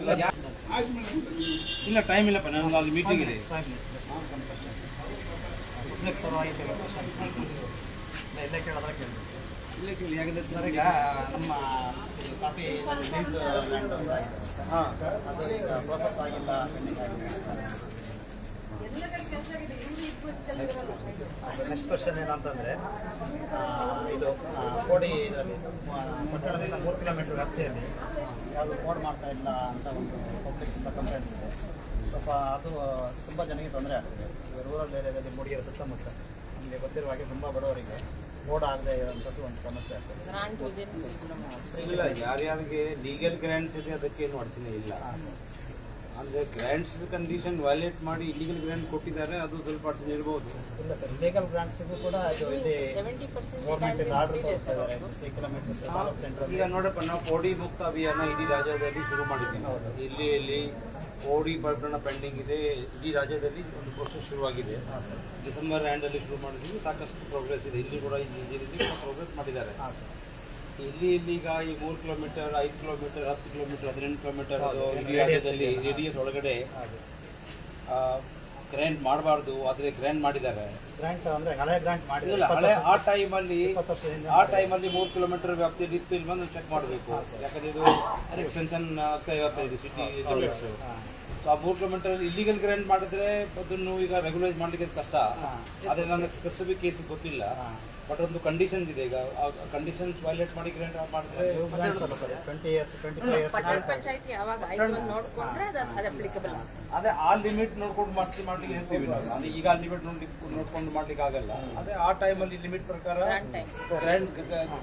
ಇಲ್ಲ ಇಲ್ಲ ಟೈಮ್ ಇಲ್ಲಪ್ಪ ನಾನು ಅಲ್ಲಿ ಮೀಟಿಂಗ್ ಇದೆ ಪರವಾಗಿ ಕೆಲವು question ಇಲ್ಲ, ಇಲ್ಲೇ ಕೇಳಿದ್ರೆ ಕೇಳಿ ಇಲ್ಲೇ ಕೇಳಿ ಯಾಕಂದ್ರೆ ಸರ್ ಈಗ ನಮ್ಮ ಕಾಫಿ ಲ್ಯಾಂಡ್. ಹಾಂ ಅದು ಈಗ ಪ್ರೋಸೆಸ್ ಆಗಿಲ್ಲ ನೆಕ್ಸ್ಟ್ ಕ್ವಶನ್ ಏನಂತಂದ್ರೆ ಇದು ಕೋಡಿ ಇದರಲ್ಲಿ ಪಟ್ಟಣದಿಂದ ಮೂರು ಕಿಲೋಮೀಟರ್ ವ್ಯಾಪ್ತಿಯಲ್ಲಿ ಯಾವುದು ಕೋಡ್ ಮಾಡ್ತಾ ಇಲ್ಲ ಅಂತ ಒಂದು ಪಬ್ಲಿಕ್ ಇಂದ ಕಂಪ್ಲೇಂಟ್ಸ್ ಇದೆ. ಸ್ವಲ್ಪ ಅದು ತುಂಬ ಜನಕ್ಕೆ ತೊಂದರೆ ಆಗ್ತದೆ ಈಗ ರೂರಲ್ ಏರಿಯಾದಲ್ಲಿ ಮೂಡಿಗೆರೆ ಸುತ್ತಮುತ್ತ ನಮಗೆ ಗೊತ್ತಿರುವ ಹಾಗೆ ತುಂಬ ಬಡವರಿಗೆ ಕೋಡ್ ಆಗದೆ ಇರೋಂಥದ್ದು ಒಂದು ಸಮಸ್ಯೆ ಆಗ್ತದೆ. ಇಲ್ಲ ಯಾರ್ಯಾರಿಗೆ ಲೀಗಲ್ ಗ್ರ್ಯಾಂಡ್ಸ್ ಇದೆ ಅದಕ್ಕೇನು ಅಡಚಣೆ ಇಲ್ಲ. ಹಾಂ ಸರ್. ಅಂದರೆ ಗ್ರ್ಯಾಂಡ್ಸ್ ಕಂಡೀಷನ್ ವ್ಯಾಲಿಟ್ ಮಾಡಿ ಇಲ್ಲಿಗಲ್ ಗ್ರ್ಯಾಂಡ್ ಕೊಟ್ಟಿದ್ದಾರೆ ಅದು ಸ್ವಲ್ಪ ಅಡಚಣೆ ಇರ್ಬೋದು. ಇಲ್ಲ ಸರ್ ಲೀಗಲ್ ಗ್ರಾಂಟ್ಸಿಗೂ ಕೂಡ ಅದು ಇಲ್ಲಿ ಸೆವೆಂಟಿ ಪರ್ಸೆಂಟ್ ಗೌರ್ಮೆಂಟ್ ಆರ್ಡರ್ ತೋರಿಸ್ತಾ ಇದ್ದಾರೆ ತಾಲೂಕ್ ಸೆಂಟರ್ ಈಗ ನೋಡಪ್ಪ ನಾವು ಕೋಡಿ ಮುಕ್ತ ಅಭಿಯಾನ ಇಡೀ ರಾಜ್ಯದಲ್ಲಿ ಶುರು ಮಾಡಿದ್ದೀವಿ. ಇಲ್ಲಿ ಇಲ್ಲಿ ಕೋಡಿ ಪ್ರಕರಣ ಪೆಂಡಿಂಗ್ ಇದೆ. ಇಡೀ ರಾಜ್ಯದಲ್ಲಿ ಒಂದು ಪ್ರೋಸೆಸ್ ಶುರುವಾಗಿದೆ. ಡಿಸೆಂಬರ್ ಎಂಡಲ್ಲಿ ಶುರು ಮಾಡಿದ್ದೀವಿ. ಸಾಕಷ್ಟು ಪ್ರೋಗ್ರೆಸ್ ಇದೆ. ಇಲ್ಲಿ ಕೂಡ ಇಂಜಿನಿಯರಿಂಗ್ ಪ್ರೋಗ್ರೆಸ್ ಮಾಡಿದ್ದಾರೆ. ಹಾಂ ಸರ್. ಇಲ್ಲಿ ಇಲ್ಲಿ ಈಗ ಈ ಮೂರು ಕಿಲೋಮೀಟರ್ ಐದು ಕಿಲೋಮೀಟರ್ ಹತ್ತು ಕಿಲೋಮೀಟರ್ ಹದಿನೆಂಟು ಕಿಲೋಮೀಟರ್ ಇದೆ. ರೇಡಿಯಸ್ ಒಳಗಡೆ ಗ್ರ್ಯಾಂಡ್ ಮಾಡಬಾರ್ದು ಆದರೆ ಗ್ರ್ಯಾಂಡ್ ಮಾಡಿದ್ದಾರೆ. ಗ್ರಾಂಟ್ ಅಂದ್ರೆ ಹಳೆ ಆ ಟೈಮಲ್ಲಿ ಆ ಟೈಮಲ್ಲಿ ಮೂರು ಕಿಲೋಮೀಟರ್ ವ್ಯಾಪ್ತಿಯಲ್ಲಿ ಇತ್ತು ಇಲ್ಲಿ ಬಂದು ಚೆಕ್ ಮಾಡಬೇಕು. ಯಾಕಂದ್ರೆ ಇದು ಎಕ್ಸ್ಟೆನ್ಷನ್ ಆಗ್ತಾ ಇರುತ್ತೆ ಇದು ಸಿಟಿ ಲಿಮಿಟ್ಸ್. ಸೊ ಆ ಮೂರು ಕಿಲೋಮೀಟರ್ ಇಲ್ಲಿಗಲ್ ಗ್ರ್ಯಾಂಡ್ ಮಾಡಿದ್ರೆ ಅದನ್ನು ಈಗ ರೆಗ್ಯುಲೈಸ್ ಮಾಡ್ಲಿಕ್ಕೆ ಕಷ್ಟ. ಅದೇ ಆದರೆ ನನಗೆ ಸ್ಪೆಸಿಫಿಕ್ ಕೇಸ್ ಗೊತ್ತಿಲ್ಲ. ಬಟ್ ಒಂದು ಕಂಡೀಷನ್ಸ್ ಇದೆ ಈಗ. ಆ ಕಂಡೀಷನ್ಸ್ ವೈಲೇಟ್ ಮಾಡಿ ಗ್ರ್ಯಾಂಡ್ ಮಾಡಿದ್ರೆ ನೀವು grants twenty years twenty five years ಪಂಚಾಯತಿ ಯಾವಾಗ ಆಯ್ತು ನೋಡ್ಕೊಂಡ್ರೆ ಅದು ಆ ಲಿಮಿಟ್ ನೋಡ್ಕೊಂಡು ಮಾಡ್ತಿ ಮಾಡ್ಲಿಕ್ಕೆ ಹೇಳ್ತೀವಿ ನಾವು. ಅಂದ್ರೆ ಈಗ ಆ ಲಿಮಿಟ್ ನೋಡಿ ನೋಡ್ಕೊಂಡು ಮಾಡ್ಲಿಕ್ಕೆ ಆಗಲ್ಲ. ಅದೇ ಆ ಟೈಮಲ್ಲಿ ಲಿಮಿಟ್ ಪ್ರಕಾರ ಗ್ರ್ಯಾಂಡ್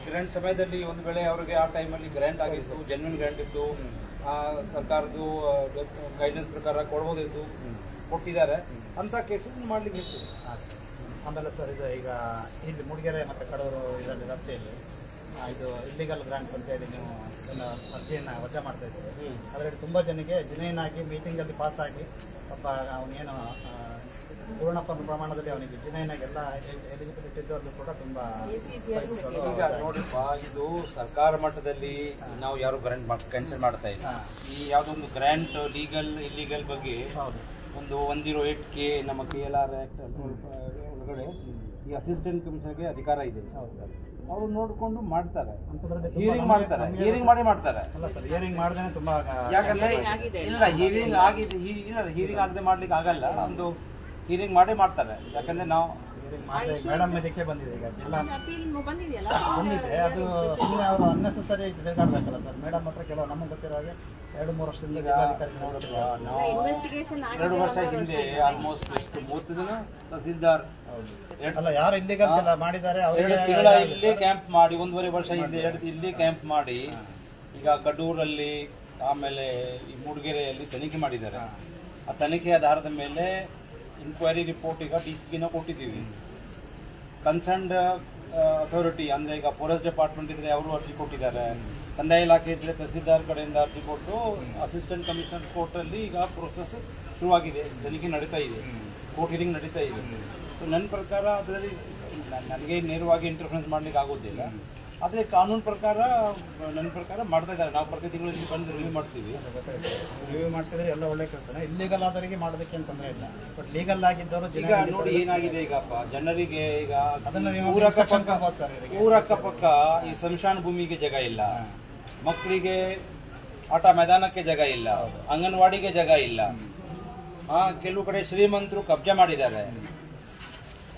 ಗ್ರ್ಯಾಂಡ್ ಸಮಯದಲ್ಲಿ ಒಂದು ವೇಳೆ ಅವರಿಗೆ ಆ ಟೈಮಲ್ಲಿ ಗ್ರ್ಯಾಂಡ್ ಆಗಿತ್ತು ಜೆನ್ಯೂನ್ ಗ್ರ್ಯಾಂಡ್ ಇತ್ತು ಆ ಸರ್ಕಾರದ್ದು ಗೈಡ್ಲೈನ್ಸ್ ಪ್ರಕಾರ ಕೊಡ್ಬೋದಿತ್ತು ಕೊಟ್ಟಿದ್ದಾರೆ. ಅಂತ ಕೇಸಸ್ ಮಾಡ್ಲಿಕ್ಕೆ ಇತ್ತು. ಆಮೇಲೆ ಸರ್ ಇದು ಈಗ ಇಲ್ಲಿ ಮೂಡಿಗೆರೆ ಮತ್ತು ಕಡೂರು ಇದರಲ್ಲಿ ರಸ್ತೆಯಲ್ಲಿ ಇದು ಇಲ್ಲಿಗಲ್ ಗ್ರಾಂಟ್ಸ್ ಅಂತ ಹೇಳಿ ನೀವು ಎಲ್ಲ ಅರ್ಜಿಯನ್ನು ವಜಾ ಮಾಡ್ತಾ ಇದ್ದೀವಿ. ಅದರಲ್ಲಿ ತುಂಬ ಜನಕ್ಕೆ ಜಿನೇನಾಗಿ ಮೀಟಿಂಗಲ್ಲಿ ಪಾಸ್ ಆಗಿ ಪಾಪ ಅವನೇನು ಪೂರ್ಣ ಪ್ರ- ಪ್ರಮಾಣದಲ್ಲಿ ಅವನಿಗೆ ಎಲ್ಲ ಎಲಿಜಿಬಿಲಿಟಿ ಇದ್ದವ್ರದ್ದು ಕೂಡ ತುಂಬಾ ಈಗ ನೋಡಿಪ್ಪ ಇದು ಸರ್ಕಾರ ಮಟ್ಟದಲ್ಲಿ ನಾವು ಯಾರು ಗ್ರ್ಯಾಂಟ್ ಕ್ಯಾನ್ಸಲ್ ಮಾಡ್ತಾ ಇಲ್ಲ. ಈ ಯಾವುದೊಂದು ಗ್ರ್ಯಾಂಟ್ ಲೀಗಲ್ ಇಲ್ಲಿಗಲ್ ಬಗ್ಗೆ ಹೌದು. ಒಂದು ಒನ್ ಜೀರೋ ಏಟ್ ಕೆ ನಮ್ಮ ಕೆ ಎಲ್ ಆರ್ ಆ್ಯಕ್ಟ್ ಒಳಗಡೆ ಈ ಅಸಿಸ್ಟೆಂಟ್ ಕಮಿಷನರ್ಗೆ ಅಧಿಕಾರ ಇದೆ. ಅವರು ನೋಡಿಕೊಂಡು ಮಾಡ್ತಾರೆ. ಹಿಯರಿಂಗ್ ಮಾಡ್ತಾರೆ. ಹಿಯರಿಂಗ್ ಮಾಡಿ ಮಾಡ್ತಾರೆ. ಅಲ್ಲ ಸರ್ ಹಿಯರಿಂಗ್ ಮಾಡಿದ್ರೆ ತುಂಬಾ ಯಾಕಂದ್ರೆ ಇಲ್ಲ ಹಿಯರಿಂಗ್ ಆಗಿದೆ. ಇಲ್ಲ ಹಿಯರಿಂಗ್ ಆಗದೆ ಮಾಡ್ಲಿಕ್ಕೆ ಆಗಲ್ಲ. ಒಂದು ಹಿಯರಿಂಗ್ ಮಾಡಿ ಮಾಡ್ತಾರೆ. ಯಾಕಂದ್ರೆ ನಾವು ಮೇಡಮ್ ಇದಕ್ಕೆ ಬಂದಿದೆ ಈಗ ಜಿಲ್ಲಾ ಅಪೀಲ್ ಬಂದಿದೆಯಲ್ಲ? ಬಂದಿದೆ. ಅದು ಸುಮ್ಮನೆ ಅವರು ಅನ್ನೆಸೆಸರಿ ತಿರುಗಾಡ್ಬೇಕಲ್ಲ ಸರ್. ಮೇಡಮ್ ಹತ್ರ ಕೆಲವು ನಮಗೆ ಗೊತ್ತಿರೋ ಹಾಗೆ ಎರಡು ಮೂರು ವರ್ಷದಿಂದ ಎರಡು ವರ್ಷ ಹಿಂದೆ ಆಲ್ಮೋಸ್ಟ್ ಎಷ್ಟು ಮೂವತ್ತು ದಿನ ತಹಸೀಲ್ದಾರ್. ಅಲ್ಲ ಯಾರು ಇಲ್ಲಿಗಲ್ ಎಲ್ಲ ಮಾಡಿದ್ದಾರೆ ಎರಡು ಇಲ್ಲಿ ಇಲ್ಲೇ ಕ್ಯಾಂಪ್ ಮಾಡಿ ಒಂದೂವರೆ ವರ್ಷ ಹಿಂದೆ ಎರಡು ಇಲ್ಲೇ ಕ್ಯಾಂಪ್ ಮಾಡಿ ಈಗ ಕಡೂರಲ್ಲಿ ಆಮೇಲೆ ಈ ಮೂಡಿಗೆರೆಯಲ್ಲಿ ತನಿಖೆ ಮಾಡಿದ್ದಾರೆ. ಆ ತನಿಖೆ ಆಧಾರದ ಮೇಲೆ ಇನ್ಕ್ವೈರಿ ರಿಪೋರ್ಟ್ ಈಗ ಡಿ ಸಿ ನಾವು ಕೊಟ್ಟಿದ್ದೀವಿ. ಕನ್ಸರ್ನ್ಡ್ ಅಥಾರಿಟಿ ಅಂದರೆ ಈಗ ಫಾರೆಸ್ಟ್ ಡಿಪಾರ್ಟ್ಮೆಂಟ್ ಇದ್ರೆ ಅವರು ಅರ್ಜಿ ಕೊಟ್ಟಿದ್ದಾರೆ. ಕಂದಾಯ ಇಲಾಖೆ ಇದ್ರೆ ತಹಸೀಲ್ದಾರ್ ಕಡೆಯಿಂದ ಅರ್ಜಿ ಕೊಟ್ಟು ಅಸಿಸ್ಟೆಂಟ್ ಕಮಿಷನರ್ ಕೋರ್ಟಲ್ಲಿ ಈಗ ಪ್ರೋಸೆಸ್ ಶುರುವಾಗಿದೆ. ತನಿಖೆ ನಡೀತಾ ಇದೆ. ಕೋರ್ಟ್ ಹಿರಿಂಗ್ ನಡೀತಾ ಇದೆ. ಸೊ ನನ್ನ ಪ್ರಕಾರ ಅದರಲ್ಲಿ ನನಗೆ ನೇರವಾಗಿ ಇಂಟರ್ಫರೆನ್ಸ್ ಮಾಡ್ಲಿಕ್ಕೆ ಆಗೋದಿಲ್ಲ. ಆದರೆ ಕಾನೂನು ಪ್ರಕಾರ ನನ್ನ ಪ್ರಕಾರ ಮಾಡ್ತಾ ಇದ್ದಾರೆ. ನಾವು ಪ್ರತಿ ತಿಂಗಳು ಇಲ್ಲಿ ಬಂದು ರಿವ್ಯೂ ಮಾಡ್ತೀವಿ. ರಿವ್ಯೂ ಮಾಡ್ತಿದ್ರೆ ಎಲ್ಲ ಒಳ್ಳೆ ಕೆಲಸನೇ. ಇಲ್ಲಿಗಲ್ ಆದವರಿಗೆ ಮಾಡೋದಕ್ಕೆ ಅಂತಂದ್ರೆ ತೊಂದರೆ ಇಲ್ಲ. ಬಟ್ ಲೀಗಲ್ ಆಗಿದ್ದವರು ಈಗ ನೋಡಿ ಏನಾಗಿದೆ ಈಗಪ್ಪ ಜನರಿಗೆ ಈಗ ಊರ ಪಕ್ಕ ಅಕ್ಕಪಕ್ಕ ಈ ಸಂಶಾನ ಭೂಮಿಗೆ ಜಾಗ ಇಲ್ಲ. ಮಕ್ಕಳಿಗೆ ಆಟ ಮೈದಾನಕ್ಕೆ ಜಾಗ ಇಲ್ಲ. ಅಂಗನವಾಡಿಗೆ ಜಾಗ ಇಲ್ಲ. ಕೆಲವು ಕಡೆ ಶ್ರೀಮಂತರು ಕಬ್ಜೆ ಮಾಡಿದ್ದಾರೆ.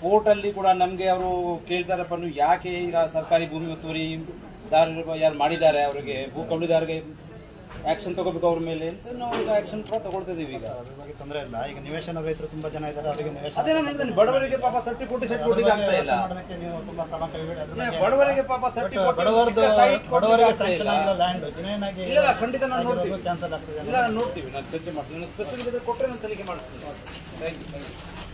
ಕೋರ್ಟಲ್ಲಿ ಕೂಡ ನಮಗೆ ಅವರು ಕೇಳ್ತಾರಪ್ಪ ನೀವು ಯಾಕೆ ಈಗ ಸರ್ಕಾರಿ ಭೂಮಿ ಒತ್ತುವರಿ ದಾರರು ಯಾರು ಮಾಡಿದ್ದಾರೆ ಅವರಿಗೆ? ಭೂ ಕಬಳಿದಾರರಿಗೆ ಆಕ್ಷನ್ ತಗೋಬೇಕು ಅವ್ರ ಮೇಲೆ ಅಂತ ನಾವು ಈಗ ಆಕ್ಷನ್ ಕೂಡ ತಗೊಳ್ತಾ ಇದೀವಿ ಈಗ. ಅದ್ರ ಬಗ್ಗೆ ತೊಂದರೆ ಇಲ್ಲ. ಈಗ ನಿವೇಶನ ರೈತರು ತುಂಬಾ ಜನ ಇದ್ದಾರೆ ಅವರಿಗೆ ನಿವೇಶನ ಅದೇ ನಾನು ಬಡವರಿಗೆ ಪಾಪ ತರ್ಟಿ ಕೋಟಿ ಸೆಟ್ ಕೊಡ್ಲಿಕ್ಕೆ ಆಗ್ತಾ ಇಲ್ಲ. ಮಾಡೋದಕ್ಕೆ ನೀವು ತುಂಬಾ ಕ್ರಮ ಕೈಗೊಳ್ಳಿ ಅದ್ರ ಬಗ್ಗೆ ಬಡವರಿಗೆ ಪಾಪ ತರ್ಟಿ ಕೋಟಿ ಬಡವರದು ಬಡವರಿಗೆ ಸ್ಯಾಂಕ್ಷನ್ ಆಗಿರೋ ಲ್ಯಾಂಡ್ ಜಿನೇನಾಗಿ ಇಲ್ಲ, ಖಂಡಿತ ನಾನು ನೋಡ್ತೀವಿ ಕ್ಯಾನ್ಸಲ್ ಆಗ್ತದೆ. ಇಲ್ಲ ನೋಡ್ತೀವಿ ನಾನು ಚರ್ಚೆ ಮಾಡ್ತೀನಿ. ಸ್ಪೆಸಿಫಿಕ್ ಕೊಟ್ಟರೆ ನಾನು ತನಿಖೆ ಮಾಡ್ತೀನಿ. Thank you thank you